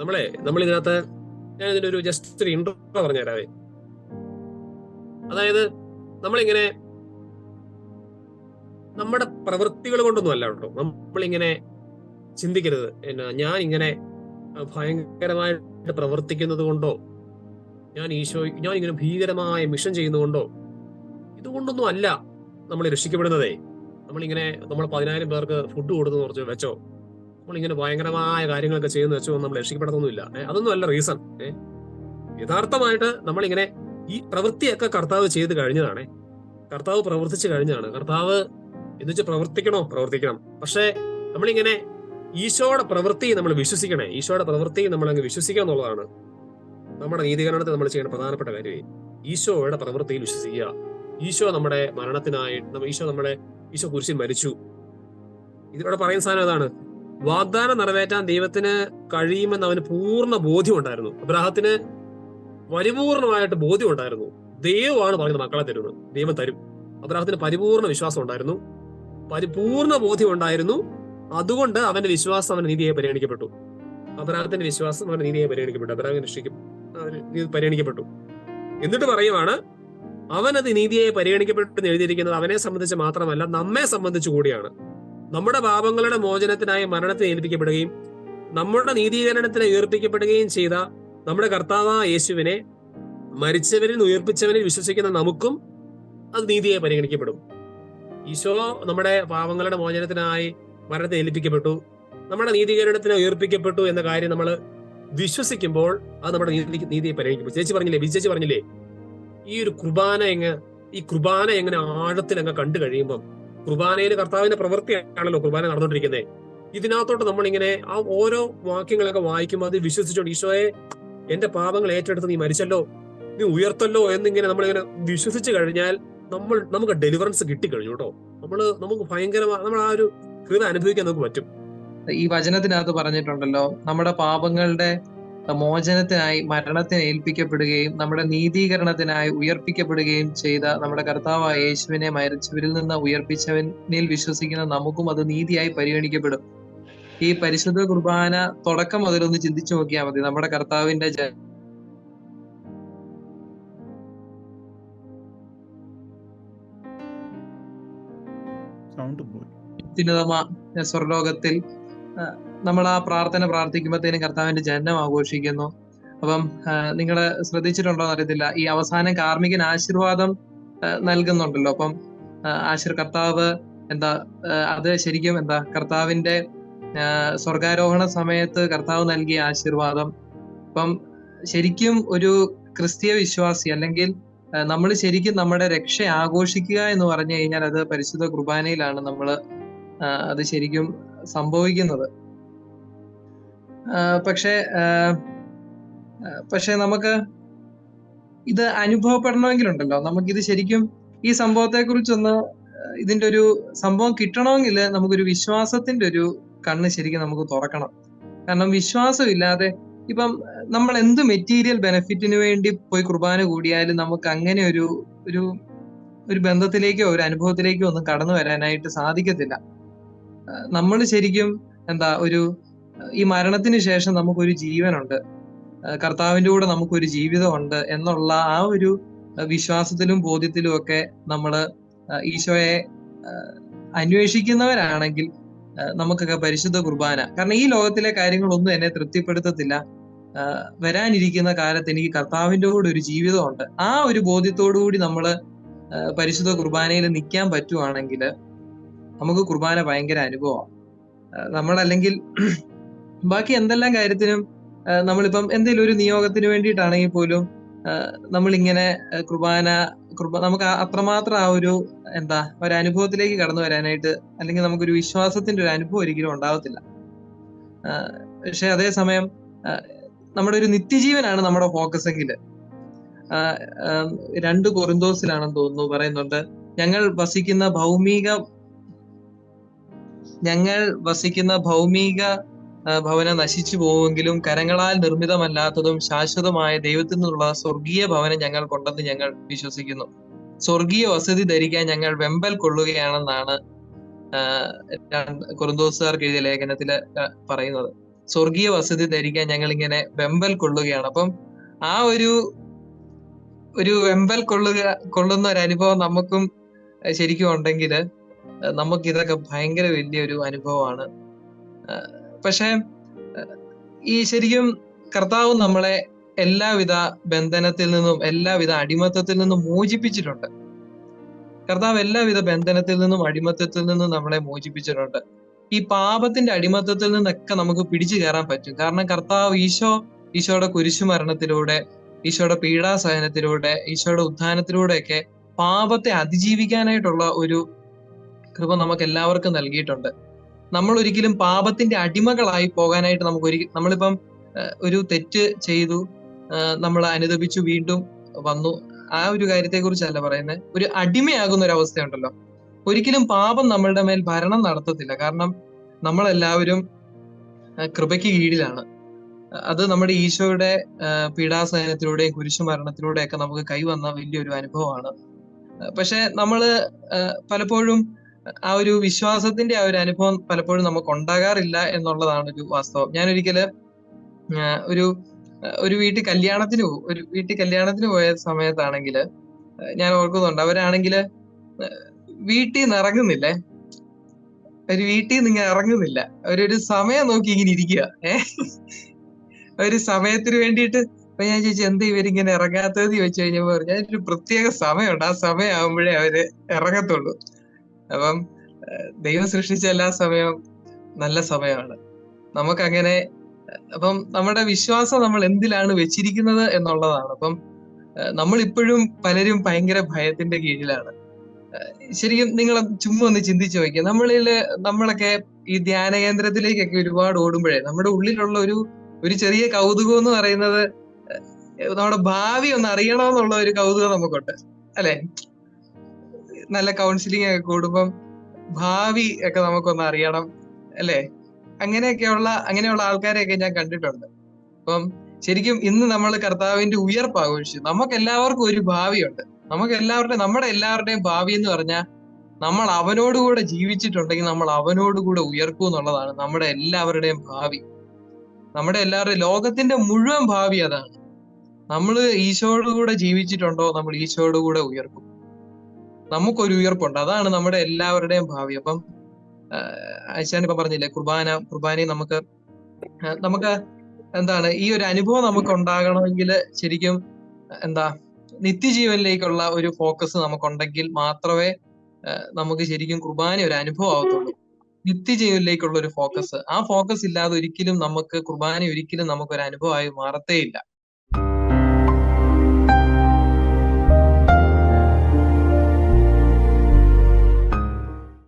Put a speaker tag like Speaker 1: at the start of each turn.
Speaker 1: നമ്മളെ നമ്മൾ ഇതിനകത്ത് ഞാൻ ഇതിന്റെ ഒരു ജസ്റ്റ് ഒരു ഇൻട്രോ പറഞ്ഞുതരാവേ അതായത് നമ്മളിങ്ങനെ നമ്മുടെ പ്രവൃത്തികൾ കൊണ്ടൊന്നും അല്ല കേട്ടോ. നമ്മളിങ്ങനെ ചിന്തിക്കരുത്. എന്നാ ഞാൻ ഇങ്ങനെ ഭയങ്കരമായിട്ട് പ്രവർത്തിക്കുന്നത് കൊണ്ടോ ഞാൻ ഈശോ ഞാൻ ഇങ്ങനെ ഭീകരമായ മിഷൻ ചെയ്യുന്നതുകൊണ്ടോ ഇതുകൊണ്ടൊന്നും അല്ല നമ്മൾ രക്ഷിക്കപ്പെടുന്നതേ. നമ്മളിങ്ങനെ നമ്മൾ പതിനായിരം പേർക്ക് ഫുഡ് കൊടുത്തു കുറച്ച് നമ്മളിങ്ങനെ ഭയങ്കരമായ കാര്യങ്ങളൊക്കെ ചെയ്യുന്ന വെച്ചോ നമ്മൾ രക്ഷിക്കപ്പെടുന്നൊന്നുമില്ല അതൊന്നും അല്ല റീസൺ യഥാർത്ഥമായിട്ട് നമ്മളിങ്ങനെ ഈ പ്രവൃത്തിയൊക്കെ കർത്താവ് ചെയ്ത് കഴിഞ്ഞതാണേ. കർത്താവ് പ്രവർത്തിച്ചു കഴിഞ്ഞതാണ്. കർത്താവ് എന്ന് വെച്ചാൽ പ്രവർത്തിക്കണോ? പ്രവർത്തിക്കണം. പക്ഷേ നമ്മളിങ്ങനെ ഈശോയുടെ പ്രവൃത്തി നമ്മൾ വിശ്വസിക്കണേ. ഈശോയുടെ പ്രവൃത്തി നമ്മൾ അങ്ങ് വിശ്വസിക്കുക എന്നുള്ളതാണ് നമ്മുടെ നീതികരണത്തെ നമ്മൾ ചെയ്യേണ്ട പ്രധാനപ്പെട്ട കാര്യമേ ഈശോയുടെ പ്രവൃത്തിയിൽ വിശ്വസിക്കുക. ഈശോ നമ്മുടെ മരണത്തിനായി ഈശോ നമ്മുടെ ഈശോ കുരിശിൽ മരിച്ചു. ഇതിലൂടെ പറയുന്ന സാധനം അതാണ് വാഗ്ദാനം നിറവേറ്റാൻ ദൈവത്തിന് കഴിയുമെന്ന് അവന് പൂർണ ബോധ്യം ഉണ്ടായിരുന്നു അബ്രാഹത്തിന് പരിപൂർണമായിട്ട് ബോധ്യം ഉണ്ടായിരുന്നു ദൈവമാണ് പറയുന്നത് മക്കളെ തരുന്നത് ദൈവം തരും. അബ്രാഹത്തിന് പരിപൂർണ വിശ്വാസം ഉണ്ടായിരുന്നു. പരിപൂർണ ബോധ്യം ഉണ്ടായിരുന്നു അതുകൊണ്ട് അവന്റെ വിശ്വാസം അവന്റെ നീതിയെ പരിഗണിക്കപ്പെട്ടു. അബ്രാഹത്തിന്റെ വിശ്വാസം അവന്റെ നീതിയെ പരിഗണിക്കപ്പെട്ടു. അബ്രാഹിം രക്ഷിക്കും പരിഗണിക്കപ്പെട്ടു. എന്നിട്ട് പറയുവാണ് അവനത് നീതിയെ പരിഗണിക്കപ്പെട്ടു എഴുതിയിരിക്കുന്നത് അവനെ സംബന്ധിച്ച് മാത്രമല്ല നമ്മെ സംബന്ധിച്ചു കൂടിയാണ്. നമ്മുടെ പാപങ്ങളുടെ മോചനത്തിനായി മരണത്തെ ഏൽപ്പിക്കപ്പെടുകയും നമ്മുടെ നീതീകരണത്തിന് ഉയർപ്പിക്കപ്പെടുകയും ചെയ്ത നമ്മുടെ കർത്താവായ യേശുവിനെ മരിച്ചവരിൽ നിന്ന് ഉയർപ്പിച്ചവനിൽ വിശ്വസിക്കുന്ന നമുക്കും അത് നീതിയെ പരിഗണിക്കപ്പെടും. ഈശോ നമ്മുടെ പാപങ്ങളുടെ മോചനത്തിനായി മരണത്തെ ഏൽപ്പിക്കപ്പെട്ടു. നമ്മുടെ നീതീകരണത്തിന് ഉയർപ്പിക്കപ്പെട്ടു എന്ന കാര്യം നമ്മൾ വിശ്വസിക്കുമ്പോൾ അത് നമ്മുടെ നീതി നീതിയെ പരിഗണിക്കും ചേച്ചി പറഞ്ഞില്ലേ? ചേച്ചി പറഞ്ഞില്ലേ? ഈ ഒരു കുർബാന എങ്ങ് ഈ കുർബാന എങ്ങനെ ആഴത്തിൽ അങ്ങ് കണ്ടു കഴിയുമ്പം കുർബാനയിൽ കർത്താവിന്റെ പ്രവൃത്തിയാണല്ലോ കുർബാന നടന്നുകൊണ്ടിരിക്കുന്നത്. ഇതിനകത്തോട്ട് നമ്മളിങ്ങനെ ആ ഓരോ വാക്യങ്ങളൊക്കെ വായിക്കുമ്പോൾ അത് വിശ്വസിച്ചോണ്ട് ഈശോയെ എന്റെ പാപങ്ങൾ ഏറ്റെടുത്ത് നീ മരിച്ചല്ലോ നീ ഉയർത്തല്ലോ എന്നിങ്ങനെ നമ്മളിങ്ങനെ വിശ്വസിച്ചു കഴിഞ്ഞാൽ നമ്മൾ നമുക്ക് ഡെലിവറൻസ് കിട്ടിക്കഴിഞ്ഞു കേട്ടോ. നമ്മൾ നമുക്ക് ഭയങ്കരമായി നമ്മൾ ആ ഒരു കൃത അനുഭവിക്കാൻ നമുക്ക് പറ്റും.
Speaker 2: ഈ വചനത്തിനകത്ത് പറഞ്ഞിട്ടുണ്ടല്ലോ നമ്മുടെ പാപങ്ങളുടെ മോചനത്തിനായി മരണത്തിന് ഏൽപ്പിക്കപ്പെടുകയും നമ്മുടെ നീതീകരണത്തിനായി ഉയർപ്പിക്കപ്പെടുകയും ചെയ്ത നമ്മുടെ കർത്താവായ യേശുവിനെ മരിച്ചവരിൽ നിന്ന് ഉയർപ്പിച്ചവനിൽ വിശ്വസിക്കുന്ന നമുക്കും അത് നീതിയായി പരിഗണിക്കപ്പെടും. ഈ പരിശുദ്ധ കുർബാന തുടക്കം മുതലൊന്ന് ചിന്തിച്ചു നോക്കിയാൽ മതി. നമ്മുടെ കർത്താവിന്റെ
Speaker 3: സൗണ്ട് പോയി.
Speaker 2: സ്വർലോകത്തിൽ നമ്മൾ ആ പ്രാർത്ഥന പ്രാർത്ഥിക്കുമ്പോഴത്തേനും കർത്താവിന്റെ ജനനം ആഘോഷിക്കുന്നു. അപ്പം നിങ്ങൾ ശ്രദ്ധിച്ചിട്ടുണ്ടോ അറിയത്തില്ല. ഈ അവസാനം കാർമികൻ ആശീർവാദം നൽകുന്നുണ്ടല്ലോ. അപ്പം ആശീർ കർത്താവ് എന്താ അത് ശരിക്കും എന്താ കർത്താവിന്റെ സ്വർഗാരോഹണ സമയത്ത് കർത്താവ് നൽകിയ ആശീർവാദം. അപ്പം ശരിക്കും ഒരു ക്രിസ്തീയ വിശ്വാസി അല്ലെങ്കിൽ നമ്മൾ ശരിക്കും നമ്മുടെ രക്ഷ ആഘോഷിക്കുക എന്ന് പറഞ്ഞു കഴിഞ്ഞാൽ അത് പരിശുദ്ധ കുർബാനയിലാണ് നമ്മൾ അത് ശരിക്കും സംഭവിക്കുന്നത്. പക്ഷേ പക്ഷേ നമുക്ക് ഇത് അനുഭവപ്പെടണമെങ്കിലുണ്ടല്ലോ. നമുക്കിത് ശരിക്കും ഈ സംഭവത്തെ കുറിച്ചൊന്ന് ഇതിന്റെ ഒരു സംഭവം കിട്ടണമെങ്കിൽ നമുക്കൊരു വിശ്വാസത്തിന്റെ ഒരു കണ്ണ് ശരിക്കും നമുക്ക് തുറക്കണം. കാരണം വിശ്വാസം ഇല്ലാതെ ഇപ്പം നമ്മൾ എന്ത് മെറ്റീരിയൽ ബെനിഫിറ്റിന് വേണ്ടി പോയി കുർബാന കൂടിയാലും നമുക്ക് അങ്ങനെ ഒരു ഒരു ഒരു ബന്ധത്തിലേക്കോ ഒരു അനുഭവത്തിലേക്കോ ഒന്നും കടന്നു വരാനായിട്ട് സാധിക്കത്തില്ല. നമ്മൾ ശരിക്കും എന്താ ഒരു ഈ മരണത്തിന് ശേഷം നമുക്കൊരു ജീവനുണ്ട്. കർത്താവിന്റെ കൂടെ നമുക്കൊരു ജീവിതമുണ്ട് എന്നുള്ള ആ ഒരു വിശ്വാസത്തിലും ബോധ്യത്തിലും ഒക്കെ നമ്മൾ ഈശോയെ അന്വേഷിക്കുന്നവരാണെങ്കിൽ നമുക്കൊക്കെ പരിശുദ്ധ കുർബാന. കാരണം ഈ ലോകത്തിലെ കാര്യങ്ങളൊന്നും എന്നെ തൃപ്തിപ്പെടുത്തത്തില്ല. വരാനിരിക്കുന്ന കാലത്ത് എനിക്ക് കർത്താവിന്റെ കൂടെ ഒരു ജീവിതമുണ്ട്. ആ ഒരു കൂടി നമ്മൾ പരിശുദ്ധ കുർബാനയിൽ നിൽക്കാൻ പറ്റുവാണെങ്കിൽ നമുക്ക് കുർബാന ഭയങ്കര അനുഭവമാണ്. നമ്മളല്ലെങ്കിൽ ബാക്കി എന്തെല്ലാം കാര്യത്തിനും നമ്മളിപ്പം എന്തെങ്കിലും ഒരു നിയോഗത്തിന് വേണ്ടിയിട്ടാണെങ്കിൽ പോലും നമ്മൾ ഇങ്ങനെ കുർബാന കുർബ നമുക്ക് അത്രമാത്രം ആ ഒരു എന്താ ഒരു അനുഭവത്തിലേക്ക് കടന്നു വരാനായിട്ട് അല്ലെങ്കിൽ നമുക്കൊരു വിശ്വാസത്തിന്റെ ഒരു അനുഭവം ഒരിക്കലും ഉണ്ടാവത്തില്ല. പക്ഷെ അതേസമയം നമ്മുടെ ഒരു നിത്യജീവനാണ് നമ്മുടെ ഫോക്കസ് എങ്കിൽ രണ്ട് കൊറിന്തോസിലാണെന്ന് തോന്നുന്നു പറയുന്നുണ്ട്. ഞങ്ങൾ വസിക്കുന്ന ഭൗമിക ഞങ്ങൾ വസിക്കുന്ന ഭൗമിക ഭവനം നശിച്ചു പോവുമെങ്കിലും കരങ്ങളാൽ നിർമ്മിതമല്ലാത്തതും ശാശ്വതമായ ദൈവത്തിൽ നിന്നുള്ള സ്വർഗീയ ഭവനം ഞങ്ങൾ കൊണ്ടെന്ന് ഞങ്ങൾ വിശ്വസിക്കുന്നു. സ്വർഗീയ വസതി ധരിക്കാൻ ഞങ്ങൾ വെമ്പൽ കൊള്ളുകയാണെന്നാണ് കൊറിന്തോസുകാർക്ക് എഴുതിയ ലേഖനത്തിൽ പറയുന്നത്. സ്വർഗീയ വസതി ധരിക്കാൻ ഞങ്ങൾ ഇങ്ങനെ വെമ്പൽ കൊള്ളുകയാണ്. അപ്പം ആ ഒരു ഒരു വെമ്പൽ കൊള്ളുക കൊള്ളുന്ന ഒരു അനുഭവം നമുക്കും ശരിക്കും ഉണ്ടെങ്കിൽ നമുക്ക് ഇതൊക്കെ ഭയങ്കര വലിയൊരു അനുഭവമാണ്. പക്ഷെ ഈ ശരിക്കും കർത്താവ് നമ്മളെ എല്ലാവിധ ബന്ധനത്തിൽ നിന്നും എല്ലാവിധ അടിമത്തത്തിൽ നിന്നും മോചിപ്പിച്ചിട്ടുണ്ട്. കർത്താവ് എല്ലാവിധ ബന്ധനത്തിൽ നിന്നും അടിമത്തത്തിൽ നിന്നും നമ്മളെ മോചിപ്പിച്ചിട്ടുണ്ട്. ഈ പാപത്തിന്റെ അടിമത്തത്തിൽ നിന്നൊക്കെ നമുക്ക് പിടിച്ചു കയറാൻ പറ്റും. കാരണം കർത്താവ് ഈശോ ഈശോയുടെ കുരിശുമരണത്തിലൂടെ ഈശോയുടെ പീഡാസഹനത്തിലൂടെ ഈശോയുടെ ഉദ്ധാനത്തിലൂടെയൊക്കെ പാപത്തെ അതിജീവിക്കാനായിട്ടുള്ള ഒരു കൃപ നമുക്ക് എല്ലാവർക്കും നൽകിയിട്ടുണ്ട്. നമ്മൾ ഒരിക്കലും പാപത്തിന്റെ അടിമകളായി പോകാനായിട്ട് നമുക്ക് ഒരു നമ്മളിപ്പം ഒരു തെറ്റ് ചെയ്തു നമ്മൾ അനുദപിച്ചു വീണ്ടും വന്നു. ആ ഒരു കാര്യത്തെ കുറിച്ചല്ല പറയുന്നത് ഒരു അടിമയാകുന്ന ഒരു അവസ്ഥയുണ്ടല്ലോ ഒരിക്കലും പാപം നമ്മളുടെ മേൽ ഭരണം നടത്തത്തില്ല. കാരണം നമ്മളെല്ലാവരും കൃപയ്ക്ക് കീഴിലാണ്. അത് നമ്മുടെ ഈശോയുടെ പീഡാസഹനത്തിലൂടെയും കുരിശുമരണത്തിലൂടെയൊക്കെ നമുക്ക് കൈവന്ന വലിയൊരു അനുഭവമാണ്. പക്ഷെ നമ്മൾ പലപ്പോഴും ആ ഒരു വിശ്വാസത്തിന്റെ ആ ഒരു അനുഭവം പലപ്പോഴും നമുക്ക് ഉണ്ടാകാറില്ല എന്നുള്ളതാണ് ഒരു വാസ്തവം. ഞാൻ ഒരിക്കൽ ഒരു ഒരു വീട്ടിൽ കല്യാണത്തിന് പോകും ഒരു വീട്ടിൽ കല്യാണത്തിന് പോയ സമയത്താണെങ്കിൽ ഞാൻ ഓർക്കുന്നുണ്ട് അവരാണെങ്കിൽ വീട്ടിൽ നിന്ന് ഇറങ്ങുന്നില്ലേ? ഒരു വീട്ടിൽ നിന്ന് ഇങ്ങനെ ഇറങ്ങുന്നില്ല. അവരൊരു സമയം നോക്കി ഇങ്ങനെ ഇരിക്കുക ഏഹ് ഒരു സമയത്തിന് വേണ്ടിയിട്ട് അപ്പൊ ഞാൻ ചോദിച്ചു എന്താ ഇവരിങ്ങനെ ഇറങ്ങാത്തത് ചോദിച്ചു കഴിഞ്ഞപ്പോ പറഞ്ഞു ഒരു പ്രത്യേക സമയമുണ്ട്. ആ സമയം ആകുമ്പോഴേ അവർ ഇറങ്ങത്തുള്ളൂ. അപ്പം ദൈവം സൃഷ്ടിച്ച എല്ലാ സമയവും നല്ല സമയമാണ്. നമുക്കങ്ങനെ അപ്പം നമ്മുടെ വിശ്വാസം നമ്മൾ എന്തിലാണ് വെച്ചിരിക്കുന്നത് എന്നുള്ളതാണ്. അപ്പം നമ്മൾ ഇപ്പോഴും പലരും ഭയങ്കര ഭയത്തിന്റെ കീഴിലാണ്. ശരിക്കും നിങ്ങൾ ചുമ്മാ ഒന്ന് ചിന്തിച്ചു നോക്കിയാൽ നമ്മളിൽ നമ്മളൊക്കെ ഈ ധ്യാന കേന്ദ്രത്തിലേക്കൊക്കെ ഒരുപാട് ഓടുമ്പോഴേ നമ്മുടെ ഉള്ളിലുള്ള ഒരു ഒരു ചെറിയ കൗതുകം എന്ന് പറയുന്നത് നമ്മുടെ ഭാവി ഒന്ന് അറിയണമെന്നുള്ള ഒരു കൗതുകം നമുക്കുണ്ട്. അല്ലെ? നല്ല കൗൺസിലിംഗ് ഒക്കെ കൂടുമ്പം ഭാവി ഒക്കെ നമുക്കൊന്ന് അറിയണം അല്ലെ? അങ്ങനെയൊക്കെയുള്ള അങ്ങനെയുള്ള ആൾക്കാരെയൊക്കെ ഞാൻ കണ്ടിട്ടുണ്ട്. അപ്പം ശരിക്കും ഇന്ന് നമ്മൾ കർത്താവിന്റെ ഉയർപ്പ് ആഘോഷിച്ചു നമുക്ക് എല്ലാവർക്കും ഒരു ഭാവിയുണ്ട്. നമുക്ക് എല്ലാവരുടെയും നമ്മുടെ എല്ലാവരുടെയും ഭാവി എന്ന് പറഞ്ഞാൽ നമ്മൾ അവനോടുകൂടെ ജീവിച്ചിട്ടുണ്ടെങ്കിൽ നമ്മൾ അവനോടുകൂടെ ഉയർക്കും എന്നുള്ളതാണ് നമ്മുടെ എല്ലാവരുടെയും ഭാവി. നമ്മുടെ എല്ലാവരുടെയും ലോകത്തിന്റെ മുഴുവൻ ഭാവി അതാണ്. നമ്മൾ ഈശോയോടുകൂടെ ജീവിച്ചിട്ടുണ്ടോ? നമ്മൾ ഈശോയോടുകൂടെ ഉയർക്കും. നമുക്കൊരു ഉയർപ്പുണ്ട്. അതാണ് നമ്മുടെ എല്ലാവരുടെയും ഭാവി. അപ്പം ആശാൻ ഇപ്പൊ പറഞ്ഞില്ലേ കുർബാന കുർബാനയും നമുക്ക് നമുക്ക് എന്താണ് ഈ ഒരു അനുഭവം നമുക്ക് ഉണ്ടാകണമെങ്കിൽ ശരിക്കും എന്താ നിത്യജീവനിലേക്കുള്ള ഒരു ഫോക്കസ് നമുക്കുണ്ടെങ്കിൽ മാത്രമേ നമുക്ക് ശരിക്കും കുർബാന ഒരു അനുഭവം ആവത്തുള്ളൂ. നിത്യജീവനിലേക്കുള്ള ഒരു ഫോക്കസ്. ആ ഫോക്കസ് ഇല്ലാതെ ഒരിക്കലും നമുക്ക് കുർബാന ഒരിക്കലും നമുക്ക് ഒരു അനുഭവമായി മാറത്തേയില്ല.